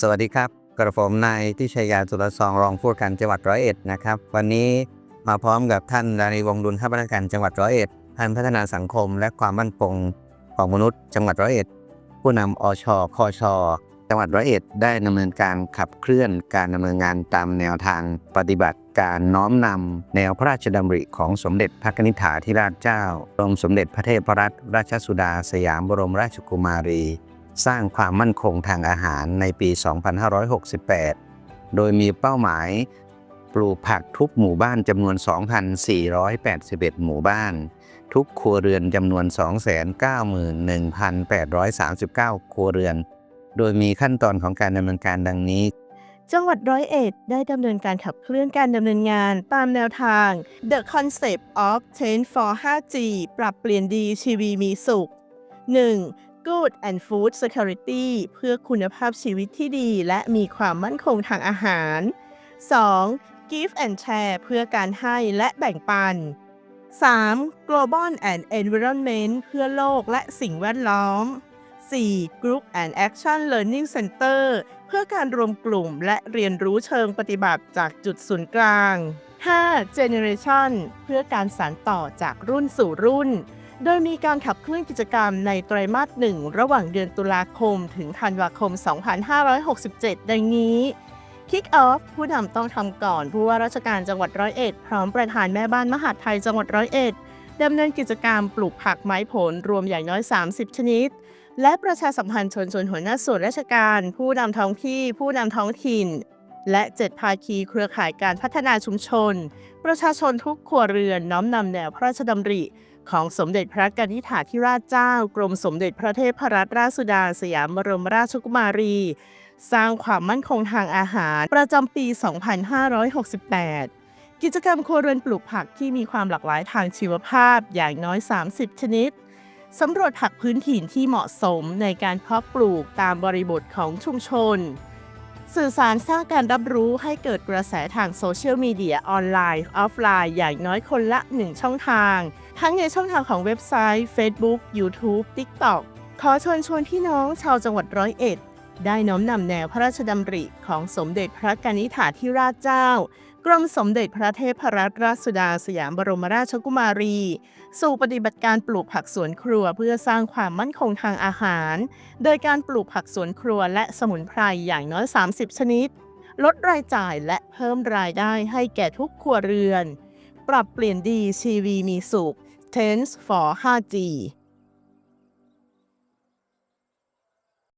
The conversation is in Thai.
สวัสดีครับ กระผมนายที่ชัยยาสุรซองรองผู้การจังหวัดร้อยเอ็ดนะครับ วันนี้มาพร้อมกับท่านดานีวงดุลข้าราชการจังหวัดร้อยเอ็ดท่านพัฒนาสังคมและความมั่นคงของมนุษย์จังหวัดร้อยเอ็ด ผู้นำอชคอชจังหวัดร้อยเอ็ดได้ดำเนินการขับเคลื่อนการดำเนินงานตามแนวทางปฏิบัติการน้อมนำแนวพระราชดำริของสมเด็จพระนิธิถาธิราชเจ้ากรมสมเด็จพระเทพรัตนราชสุดาสยามบรมราชกุมารี สร้างความมั่นคงทางอาหารในปี 2568 โดยมีเป้าหมายปลูกผักทุกหมู่บ้านจำนวน 2,481 หมู่บ้าน ทุกครัวเรือนจำนวน 291,839 ครัวเรือน โดยมีขั้นตอนของการดำเนินการดังนี้ จังหวัดร้อยเอ็ดได้ดำเนินการขับเคลื่อนการดำเนินงานตามแนวทาง The Concept of Change for 5G ปรับเปลี่ยนดีชีวีมีสุข 1. Good and Food Security เพื่อคุณภาพชีวิตที่ดีและมีความมั่นคงทางอาหาร 2. Give and Share เพื่อการให้และแบ่งปัน 3. Global and Environment เพื่อโลกและสิ่งแวดล้อม 4. Group and Action Learning Center เพื่อการรวมกลุ่มและเรียนรู้เชิงปฏิบัติจากจุดศูนย์กลาง 5. Generation เพื่อการสานต่อจากรุ่นสู่รุ่น โดยมีการขับเคลื่อนกิจกรรมในไตรมาสหนึ่งระหว่างเดือนตุลาคมถึงธันวาคม 2567 ดังนี้ Kick Off ผู้นำต้องทำก่อนผู้ว่าราชการจังหวัดร้อยเอ็ดพร้อมประธานแม่บ้านมหาดไทยจังหวัดร้อยเอ็ดดำเนินกิจกรรมปลูกผักไม้ผลรวมอย่างน้อย 30 ชนิด และประชาสัมพันธ์ชนชนหัวหน้าส่วนราชการ ผู้นำท้องที่ ผู้นำท้องถิ่น และเจ็ดภาคีเครือข่ายการพัฒนาชุมชน ประชาชนทุกครัวเรือนน้อมนำแนวพระราชดำริ ของสมเด็จพระกนิษฐาธิราชเจ้า กรมสมเด็จพระเทพรัตนราชสุดาสยามบรมราชกุมารี สร้างความมั่นคงทางอาหารประจำปี 2568 กิจกรรมครัวเรือนปลูกผักที่มีความหลากหลายทางชีวภาพอย่างน้อย 30 ชนิดสำรวจผักพื้นถิ่นที่เหมาะสมในการเพาะปลูกตามบริบทของชุมชน สื่อสารสร้างการรับรู้ให้เกิดกระแสทางโซเชียลมีเดียออนไลน์ออฟไลน์อย่างน้อยคนละ 1 ช่องทาง ทั้งในช่องทางของเว็บไซต์ Facebook YouTube TikTok ขอเชิญชวนพี่น้องชาวจังหวัดร้อยเอ็ด ได้น้อมนำแนวพระราชดำริของสมเด็จพระกนิษฐาธิราชเจ้า กรมสมเด็จพระเทพรัตนราชสุดาสยามบรมราชกุมารี สู่ปฏิบัติการปลูกผักสวนครัวเพื่อสร้างความมั่นคงทางอาหาร โดยการปลูกผักสวนครัวและสมุนไพรอย่างน้อย 30 ชนิด ลดรายจ่ายและเพิ่มรายได้ให้แก่ทุกครัวเรือน ปรับเปลี่ยนดีชีวีมีสุข Tense for 5G